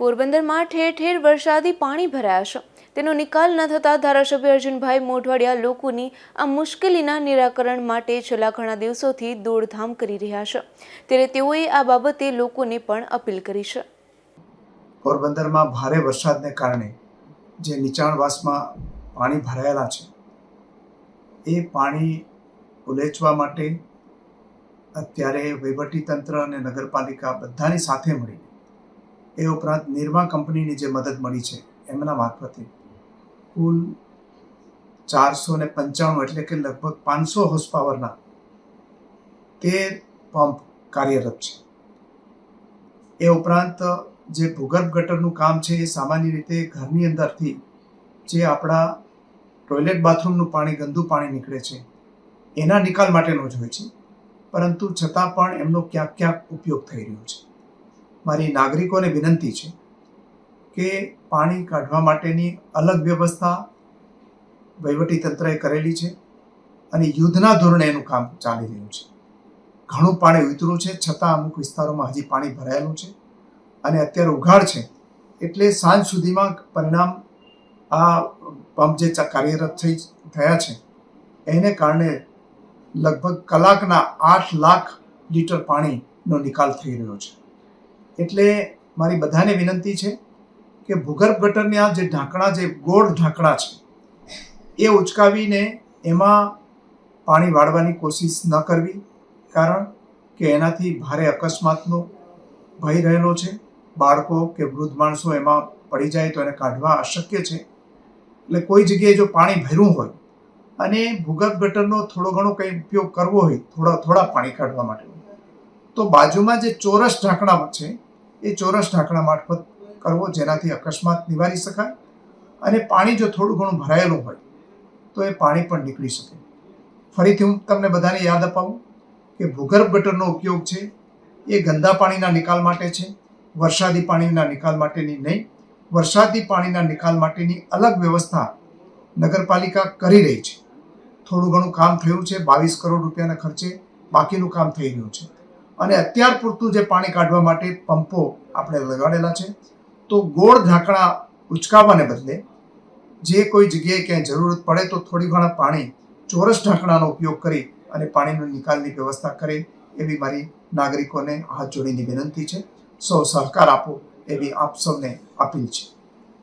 પોરબંદરમાં ઠેર ઠેર વરસાદી પાણી ભરાયા છે. તેનો નિકાલ ન થતાં ધારાસભ્ય અર્જુનભાઈ મોઢવાડિયા લોકોની આ મુશ્કેલીના નિરાકરણ માટે છેલ્લા ઘણા દિવસોથી દોડધામ કરી રહ્યા છે. ત્યારે તેઓએ આ બાબતે લોકોને પણ અપીલ કરી છે. પોરબંદરમાં ભારે વરસાદને કારણે જે નીચાણવાસમાં પાણી ભરાયેલા છે, એ પાણી ઉલેચવા માટે અત્યારે વહીવટીતંત્ર અને નગરપાલિકા બધાની સાથે મળીને એ ઉપરાંત નિરમા કંપનીની જે મદદ મળી છે, એમના મારફતે. કુલ ચારસો ને પંચાણું એટલે કે લગભગ પાંચસો હોર્સ પાવરના તેર પંપ કાર્યરત છે. એ ઉપરાંત જે ભૂગર્ભ ગટરનું કામ છે એ સામાન્ય રીતે ઘરની અંદરથી જે આપણા ટોયલેટ બાથરૂમનું પાણી, ગંદુ પાણી નીકળે છે, એના નિકાલ માટેનો જ હોય છે. પરંતુ છતાં પણ એમનો ક્યાંક ક્યાંક ઉપયોગ થઈ રહ્યો છે. મારી નાગરિકોને વિનંતી છે કે પાણી કાઢવા માટેની અલગ વ્યવસ્થા વહીવટીતંત્રએ કરેલી છે અને યુદ્ધના ધોરણે એનું કામ ચાલી રહ્યું છે. ઘણું પાણી ઉતર્યું છે, છતાં અમુક વિસ્તારોમાં હજી પાણી ભરાયેલું છે અને અત્યારે ઉઘાડ છે એટલે સાંજ સુધીમાં પરિણામ આ પંપ જે કાર્યરત થઈ થયા છે એને કારણે લગભગ કલાકના આઠ લાખ લીટર પાણીનો નિકાલ થઈ રહ્યો છે. એટલે મારી બધાને વિનંતી છે કે ભૂગર્ભ ગટરની આ જે ઢાંકણા, જે ગોળ ઢાંકણા છે, એ ઉચકાવીને એમાં પાણી વાળવાની કોશિશ ન કરવી, કારણ કે એનાથી ભારે અકસ્માતનો ભય રહેલો છે. બાળકો કે વૃદ્ધ માણસો એમાં પડી જાય તો એને કાઢવા અશક્ય છે. એટલે કોઈ જગ્યાએ જો પાણી ભર્યું હોય અને ભૂગર્ભ ગટરનો થોડો ઘણો કંઈ ઉપયોગ કરવો હોય, થોડા થોડા પાણી કાઢવા માટે, તો બાજુમાં જે ચોરસ ઢાંકણા છે એ ચોરસ ઢાંકણા મારફત કરવો જેનાથી અકસ્માત નિવારી શકાય અને પાણી જો થોડું ઘણું ભરાયેલું હોય, તો એ પાણી પણ નીકળી શકે. ફરીથી હું તમને બધાને યાદ અપાવું કે ભૂગર્ભ ગટરનો ઉપયોગ છે, એ ગંદા પાણીના નિકાલ માટે છે, વરસાદી પાણીના નિકાલ માટેની નહીં, વરસાદી પાણીના નિકાલ માટેની અલગ વ્યવસ્થા નગરપાલિકા કરી રહી છે. થોડું ઘણું કામ થયું છે, બાવીસ કરોડ રૂપિયાના ખર્ચે બાકીનું કામ થઈ રહ્યું છે. અને અત્યાર પૂરતું જે પાણી કાઢવા માટે પંપો આપણે લગાડેલા છે, તો ગોળ ઢાંકણા ઉચકાવવાને બદલે જે કોઈ જગ્યાએ ક્યાંય જરૂરત પડે તો થોડી ઘણા પાણી, ચોરસ ઢાંકણાનો ઉપયોગ કરી અને પાણીનો નિકાલની વ્યવસ્થા કરે એવી મારી નાગરિકોને હાથ જોડીની વિનંતી છે. સૌ સહકાર આપો એવી આપ સૌને અપીલ છે.